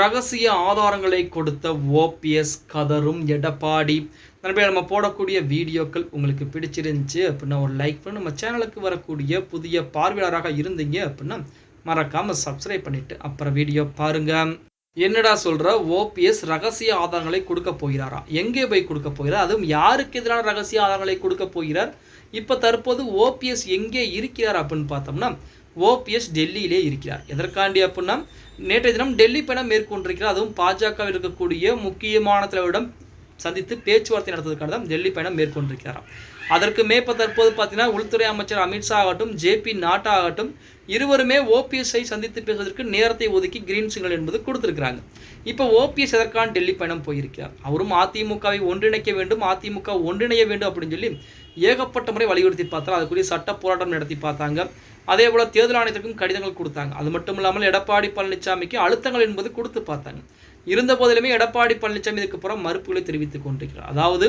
ரகசிய ஆதாரங்களை கொடுத்த ஓபிஎஸ் கதரும் எடப்பாடி. நண்பர்களே நம்ம போடக்கூடிய வீடியோக்கள் உங்களுக்கு பிடிச்சிருந்துச்சு அப்படின்னா ஒரு லைக் பண்ணி. நம்ம சேனலுக்கு வரக்கூடிய புதிய பார்வையாளராக இருந்தீங்க அப்படின்னா மறக்காமல் சப்ஸ்கிரைப் பண்ணிவிட்டு அப்புறம் வீடியோ பாருங்கள் என்னடா சொல்கிற ஓபிஎஸ் ரகசிய ஆதாரங்களை கொடுக்க போகிறாரா? எங்கே போய் கொடுக்க போகிறார்? அதுவும் யாருக்கு எதிரான ரகசிய ஆதாரங்களை கொடுக்க போகிறார்? இப்போ தற்போது ஓபிஎஸ் எங்கே இருக்கிறார் அப்படின்னு பார்த்தோம்னா ஓபிஎஸ் டெல்லியிலே இருக்கிறார். எதற்காண்டி அப்படின்னா நேற்றைய தினம் டெல்லி பயணம் மேற்கொண்டிருக்கிறார். அதுவும் பாஜகவில் இருக்கக்கூடிய முக்கியமான தலைவரிடம் சந்தித்து பேச்சுவார்த்தை நடத்துவதற்காக தான் டெல்லி பயணம் மேற்கொண்டிருக்கிறாராம். அதற்கு மேற்ப தற்போது பார்த்தீங்கன்னா உள்துறை அமைச்சர் அமித்ஷா ஆகட்டும் ஜேபி நாட்டா ஆகட்டும் இருவருமே ஓபிஎஸ்ஐ சந்தித்து பேசுவதற்கு நேரத்தை ஒதுக்கி கிரீன் சிக்னல் என்பது கொடுத்திருக்கிறாங்க. இப்போ ஓபிஎஸ் எதற்கான டெல்லி பயணம் போயிருக்கிறார்? அவரும் அதிமுகவை ஒன்றிணைக்க வேண்டும் அதிமுக ஒன்றிணைய வேண்டும் அப்படின்னு சொல்லி ஏகப்பட்ட முறை வலியுறுத்தி பார்த்தார். அதுக்குரிய சட்ட போராட்டம் நடத்தி பார்த்தாங்க. அதே போல தேர்தல் ஆணையத்திற்கும் கடிதங்கள் கொடுத்தாங்க. அது மட்டும் இல்லாமல் எடப்பாடி பழனிசாமிக்கு அழுத்தங்கள் என்பது கொடுத்து பார்த்தாங்க. இருந்த போதிலுமே எடப்பாடி பழனிசாமி இதுக்கு புறம் மறுப்புகளை தெரிவித்துக் கொண்டிருக்கிறார். அதாவது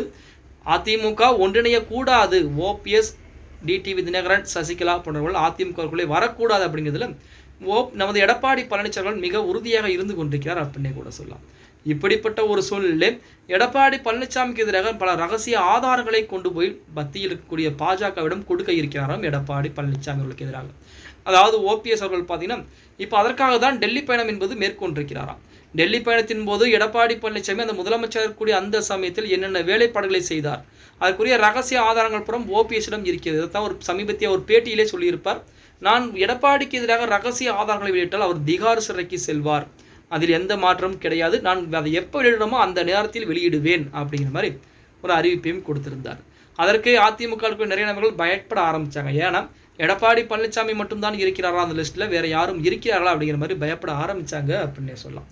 அதிமுக ஒன்றிணைய கூடாது ஓபிஎஸ் டிடிவி தினகரன் சசிகலா போன்றவர்கள் அதிமுகவுக்குள்ளே வரக்கூடாது அப்படிங்கிறதுல ஓ நமது எடப்பாடி பழனிசாமி மிக உறுதியாக இருந்து கொண்டிருக்கிறார் அப்படின்னே கூட சொல்லலாம். இப்படிப்பட்ட ஒரு சூழ்நிலை எடப்பாடி பழனிசாமிக்கு எதிராக பல ரகசிய ஆதாரங்களை கொண்டு போய் மத்தியில் இருக்கக்கூடிய பாஜகவிடம் கொடுக்க இருக்கிறாராம் எடப்பாடி பழனிசாமி அவர்களுக்கு எதிராக. அதாவது ஓபிஎஸ் அவர்கள் பார்த்தீங்கன்னா இப்போ அதற்காக தான் டெல்லி பயணம் என்பது மேற்கொண்டிருக்கிறாராம். டெல்லி பயணத்தின் போது எடப்பாடி பழனிசாமி அந்த முதலமைச்சர் கூடிய அந்த சமயத்தில் என்னென்ன வேலைப்பாடுகளை செய்தார் அதற்குரிய ரகசிய ஆதாரங்கள் புறம் ஓபிஎஸ்ஸிடம் இருக்கிறது. இதைத்தான் ஒரு சமீபத்திய ஒரு பேட்டியிலே சொல்லியிருப்பார். நான் எடப்பாடிக்கு எதிராக ரகசிய ஆதாரங்களை வெளியிட்டால் அவர் திகார் சிறைக்கு செல்வார். அதில் எந்த மாற்றமும் கிடையாது. நான் அதை எப்போ வெளியிடணுமோ அந்த நேரத்தில் வெளியிடுவேன் அப்படிங்கிற மாதிரி ஒரு அறிவிப்பையும் கொடுத்திருந்தார். அதற்கு அதிமுகவுக்கு நிறைய நபர்கள் பயப்பட ஆரம்பித்தாங்க ஏன்னா எடப்பாடி பழனிசாமி மட்டும்தான் இருக்கிறாரா அந்த லிஸ்ட்டில் வேறு யாரும் இருக்கிறார்களா அப்படிங்கிற மாதிரி பயப்பட ஆரம்பித்தாங்க அப்படின்னே சொல்லலாம்.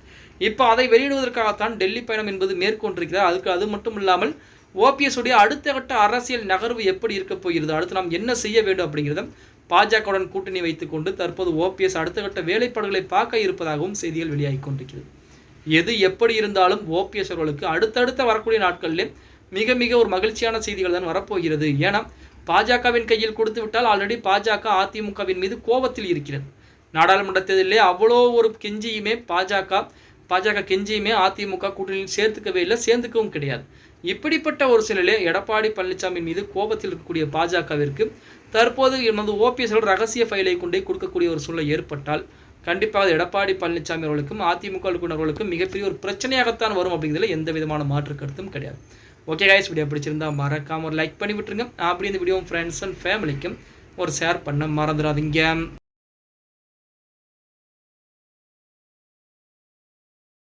இப்போ அதை வெளியிடுவதற்காகத்தான் டெல்லி பயணம் என்பது மேற்கொண்டிருக்கிறார். அதுக்கு அது மட்டும் இல்லாமல் ஓபிஎஸ் உடைய அடுத்த கட்ட அரசியல் நகர்வு எப்படி இருக்க போகிறது? அடுத்து நாம் என்ன செய்ய வேண்டும் அப்படிங்கிறத பாஜகவுடன் கூட்டணி வைத்துக்கொண்டு தற்போது ஓபிஎஸ் அடுத்த கட்ட வேலைப்பாடுகளை பார்க்க இருப்பதாகவும் செய்திகள் வெளியாகி கொண்டிருக்கிறது. எது எப்படி இருந்தாலும் ஓபிஎஸ் அவர்களுக்கு அடுத்தடுத்த வரக்கூடிய நாட்களிலே மிக மிக ஒரு மகிழ்ச்சியான செய்திகள் தான் வரப்போகிறது. ஏன்னா பாஜகவின் கையில் கொடுத்து விட்டால் ஆல்ரெடி பாஜக அதிமுகவின் மீது கோபத்தில் இருக்கிறது. நாடாளுமன்ற தேர்தலிலே அவ்வளோ ஒரு கெஞ்சியுமே பாஜக பாஜக கெஞ்சியுமே அதிமுக கூட்டணியில் சேர்த்துக்கவே இல்லை சேர்ந்துக்கவும் கிடையாது. இப்படிப்பட்ட ஒரு சூழ்நிலை எடப்பாடி பழனிசாமி மீது கோபத்தில் இருக்கக்கூடிய பாஜகவிற்கு தற்போது நமது ஓபிஎஸ் ரகசிய ஃபைலை கொண்டே கொடுக்கக்கூடிய ஒரு சூழ்நிலை ஏற்பட்டால் கண்டிப்பாக எடப்பாடி பழனிசாமி அவர்களுக்கும் அதிமுக உறுப்பினர்களுக்கும் மிகப்பெரிய ஒரு பிரச்சனையாகத்தான் வரும் அப்படிங்கிறதுல எந்த விதமான மாற்று கருத்தும் கிடையாது. ஓகே கைஸ் வீடியோ பிடிச்சிருந்தா மறக்காம ஒரு லைக் பண்ணி விட்டுருங்க அப்படி இந்த வீடியோ ஃப்ரெண்ட்ஸ் அண்ட் ஃபேமிலிக்கும் ஒரு ஷேர் பண்ண மறந்துடாதீங்க.